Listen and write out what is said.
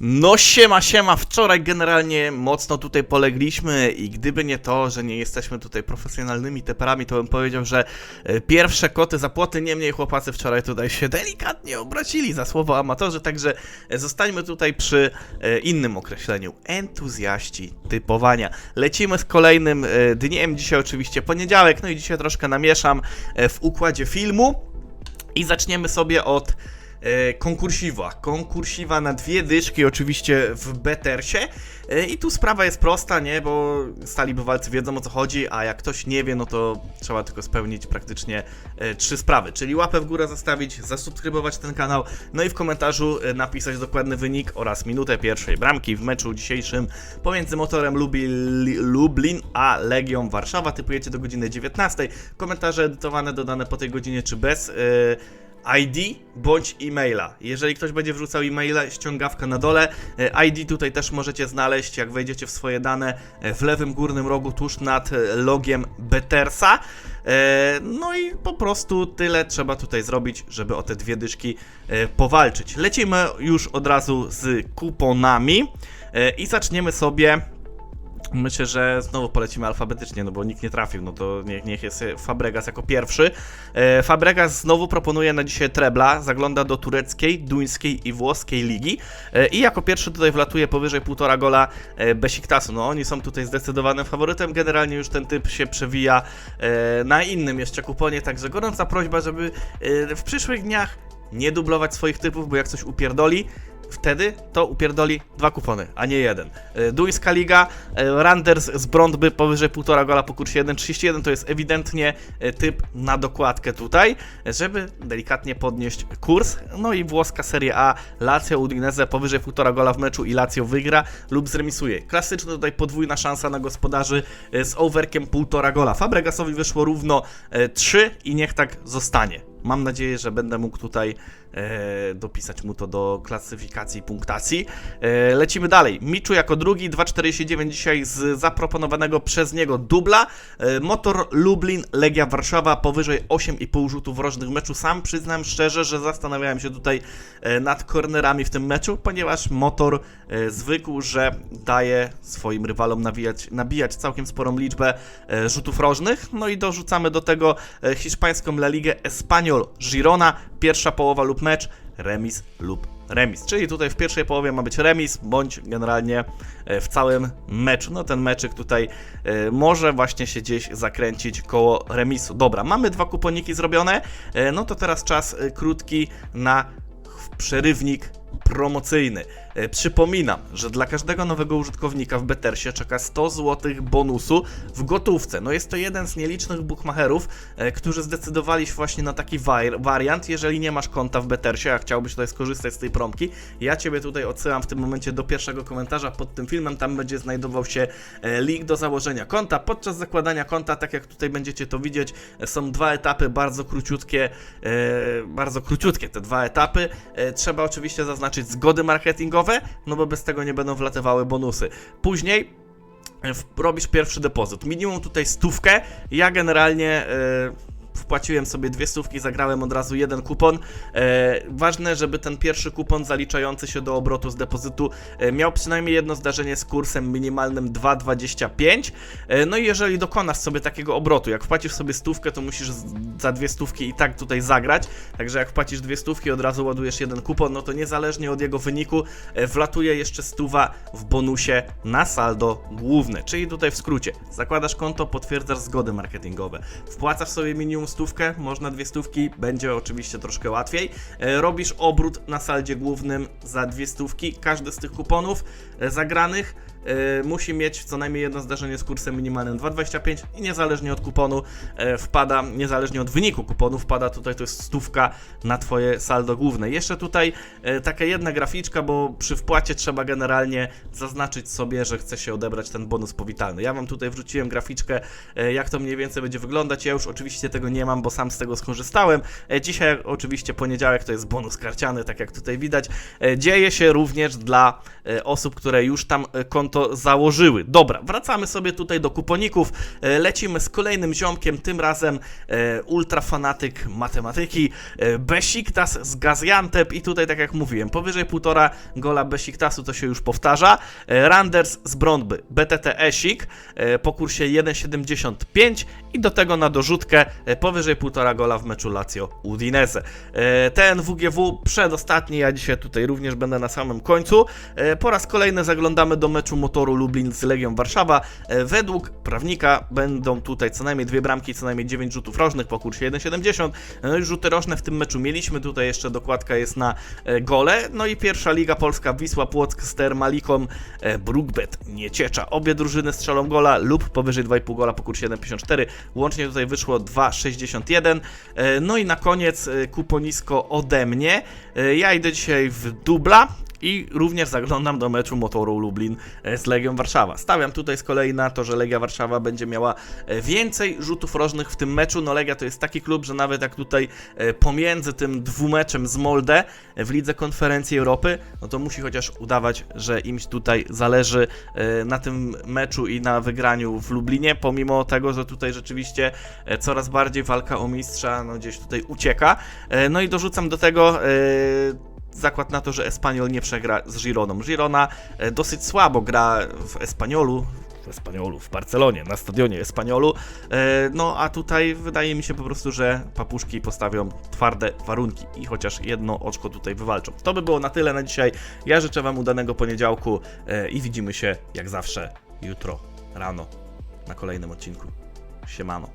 No siema, siema, wczoraj generalnie mocno tutaj polegliśmy i gdyby nie to, że nie jesteśmy tutaj profesjonalnymi teperami, to bym powiedział, że e, pierwsze koty za płoty, niemniej chłopacy wczoraj tutaj się delikatnie obrazili za słowo amatorzy, także e, zostańmy tutaj przy e, innym określeniu, entuzjaści typowania. Lecimy z kolejnym dniem, dzisiaj oczywiście poniedziałek, no i dzisiaj troszkę namieszam w układzie filmu. I zaczniemy sobie od konkursiwa. Konkursiwa na dwie dyszki, oczywiście w Bettersie. E, I tu sprawa jest prosta, nie? Bo stali bywalcy wiedzą o co chodzi, a jak ktoś nie wie, no to trzeba tylko spełnić praktycznie e, trzy sprawy. Czyli łapę w górę zostawić, zasubskrybować ten kanał, no i w komentarzu e, napisać dokładny wynik oraz minutę pierwszej bramki w meczu dzisiejszym pomiędzy motorem Lublin a Legią Warszawa. Typujecie do godziny 19. Komentarze edytowane, dodane po tej godzinie czy bez. e, ID bądź e-maila. Jeżeli ktoś będzie wrzucał e-maila, ściągawka na dole. E, ID tutaj też możecie znaleźć, jak wejdziecie w swoje dane e, w lewym górnym rogu, tuż nad e, logiem Bettersa. E, No i po prostu tyle trzeba tutaj zrobić, żeby o te dwie dyszki powalczyć. Lecimy już od razu z kuponami i zaczniemy sobie Myślę, że znowu polecimy alfabetycznie, no bo nikt nie trafił, no to niech, niech jest Fabregas jako pierwszy. E, Fabregas znowu proponuje na dzisiaj trebla, zagląda do tureckiej, duńskiej i włoskiej ligi e, i jako pierwszy tutaj wlatuje powyżej półtora gola e, Besiktasu. No oni są tutaj zdecydowanym faworytem, generalnie już ten typ się przewija e, na innym jeszcze kuponie, także gorąca prośba, żeby e, w przyszłych dniach nie dublować swoich typów, bo jak coś upierdoli, wtedy to upierdoli dwa kupony, a nie jeden. E, Duńska Liga, e, Randers z Brondby powyżej 1,5 gola po kursie 1,31 to jest ewidentnie e, typ na dokładkę tutaj, żeby delikatnie podnieść kurs. No i włoska Serie A, Lazio Udinese powyżej 1,5 gola w meczu i Lazio wygra lub zremisuje. Klasyczna tutaj podwójna szansa na gospodarzy z overkiem 1,5 gola. Fabregasowi wyszło równo e, 3 i niech tak zostanie. Mam nadzieję, że będę mógł tutaj e, dopisać mu to do klasyfikacji i punktacji. E, lecimy dalej. Miczu jako drugi, 2,49 dzisiaj z zaproponowanego przez niego dubla. E, Motor Lublin, Legia Warszawa powyżej 8,5 rzutów rożnych meczu. Sam przyznam szczerze, że zastanawiałem się tutaj e, nad kornerami w tym meczu, ponieważ Motor e, zwykł, że daje swoim rywalom nawijać, nabijać całkiem sporą liczbę e, rzutów rożnych. No i dorzucamy do tego e, hiszpańską La Ligę Espanyol Girona, pierwsza połowa lub mecz, remis lub remis. Czyli tutaj w pierwszej połowie ma być remis, bądź generalnie e, w całym meczu. No ten meczyk tutaj e, może właśnie się gdzieś zakręcić koło remisu. Dobra, mamy dwa kuponiki zrobione, e, no to teraz czas krótki na przerywnik promocyjny. E, Przypominam, że dla każdego nowego użytkownika w Bettersie czeka 100 zł bonusu w gotówce. No jest to jeden z nielicznych bookmacherów, e, którzy zdecydowali się właśnie na taki wariant. Jeżeli nie masz konta w Bettersie, a chciałbyś tutaj skorzystać z tej promki, ja Ciebie tutaj odsyłam w tym momencie do pierwszego komentarza pod tym filmem. Tam będzie znajdował się e, link do założenia konta. Podczas zakładania konta, tak jak tutaj będziecie to widzieć, są dwa etapy bardzo króciutkie, bardzo króciutkie te dwa etapy. Trzeba oczywiście zaznaczyć zgody marketingowe, no bo bez tego nie będą wlatywały bonusy. Później e, robisz pierwszy depozyt. Minimum tutaj stówkę. Ja generalnie e, wpłaciłem sobie dwie stówki, zagrałem od razu jeden kupon. E, ważne, żeby ten pierwszy kupon zaliczający się do obrotu z depozytu e, miał przynajmniej jedno zdarzenie z kursem minimalnym 2,25. E, no i jeżeli dokonasz sobie takiego obrotu, jak wpłacisz sobie stówkę, to musisz za dwie stówki i tak tutaj zagrać. Także jak wpłacisz dwie stówki, od razu ładujesz jeden kupon, no to niezależnie od jego wyniku e, wlatuje jeszcze stuwa w bonusie na saldo główne. Czyli tutaj w skrócie, zakładasz konto, potwierdzasz zgody marketingowe, wpłacasz sobie minimum stówkę, można dwie stówki, będzie oczywiście troszkę łatwiej. E, Robisz obrót na saldzie głównym za dwie stówki. Każdy z tych kuponów e, zagranych e, musi mieć co najmniej jedno zdarzenie z kursem minimalnym 2,25 i niezależnie od kuponu wpada, niezależnie od wyniku kuponu wpada tutaj to jest stówka na twoje saldo główne. Jeszcze tutaj taka jedna graficzka, bo przy wpłacie trzeba generalnie zaznaczyć sobie, że chce się odebrać ten bonus powitalny. Ja wam tutaj wrzuciłem graficzkę, jak to mniej więcej będzie wyglądać. Ja już oczywiście tego tego nie mam, bo sam z tego skorzystałem. E, Dzisiaj oczywiście poniedziałek to jest bonus karciany, tak jak tutaj widać. E, Dzieje się również dla e, osób, które już tam konto założyły. Dobra, wracamy sobie tutaj do kuponików. Lecimy z kolejnym ziomkiem, tym razem ultrafanatyk matematyki Besiktas z Gaziantep i tutaj tak jak mówiłem, powyżej półtora gola Besiktasu to się już powtarza. Randers z Brądby, BTT Esik po kursie 1,75 i do tego na dorzutkę powyżej 1,5 gola w meczu Lazio Udinese. E, ten WGW przedostatni, ja dzisiaj tutaj również będę na samym końcu. E, po raz kolejny zaglądamy do meczu Motoru Lublin z Legią Warszawa. E, według prawnika będą tutaj co najmniej dwie bramki, co najmniej 9 rzutów rożnych po kursie 1,70. No i rzuty rożne w tym meczu mieliśmy, tutaj jeszcze dokładka jest na gole. No i pierwsza Liga Polska Wisła Płock Ster Malikom Brugbet Nieciecza. Obie drużyny strzelą gola lub powyżej 2,5 gola po kursie 1,54. Łącznie tutaj wyszło 2,60. 61. E, no i na koniec e, kuponisko ode mnie. E, ja idę dzisiaj w dubla, i również zaglądam do meczu Motoru Lublin e, z Legią Warszawa. Stawiam tutaj z kolei na to, że Legia Warszawa będzie miała e, więcej rzutów rożnych w tym meczu. No Legia to jest taki klub, że nawet jak tutaj e, pomiędzy tym dwumeczem z Molde w Lidze Konferencji Europy, no to musi chociaż udawać, że im tutaj zależy na tym meczu i na wygraniu w Lublinie, pomimo tego, że tutaj rzeczywiście coraz bardziej walka o mistrza no gdzieś tutaj ucieka. No i dorzucam do tego zakład na to, że Espanyol nie przegra z Gironą. Girona e, dosyć słabo gra w Espanyolu, w Espanyolu, w Barcelonie, na stadionie Espanyolu. E, No a tutaj wydaje mi się po prostu, że papuszki postawią twarde warunki i chociaż jedno oczko tutaj wywalczą. To by było na tyle na dzisiaj. Ja życzę Wam udanego poniedziałku e, i widzimy się jak zawsze jutro rano na kolejnym odcinku. Siemano.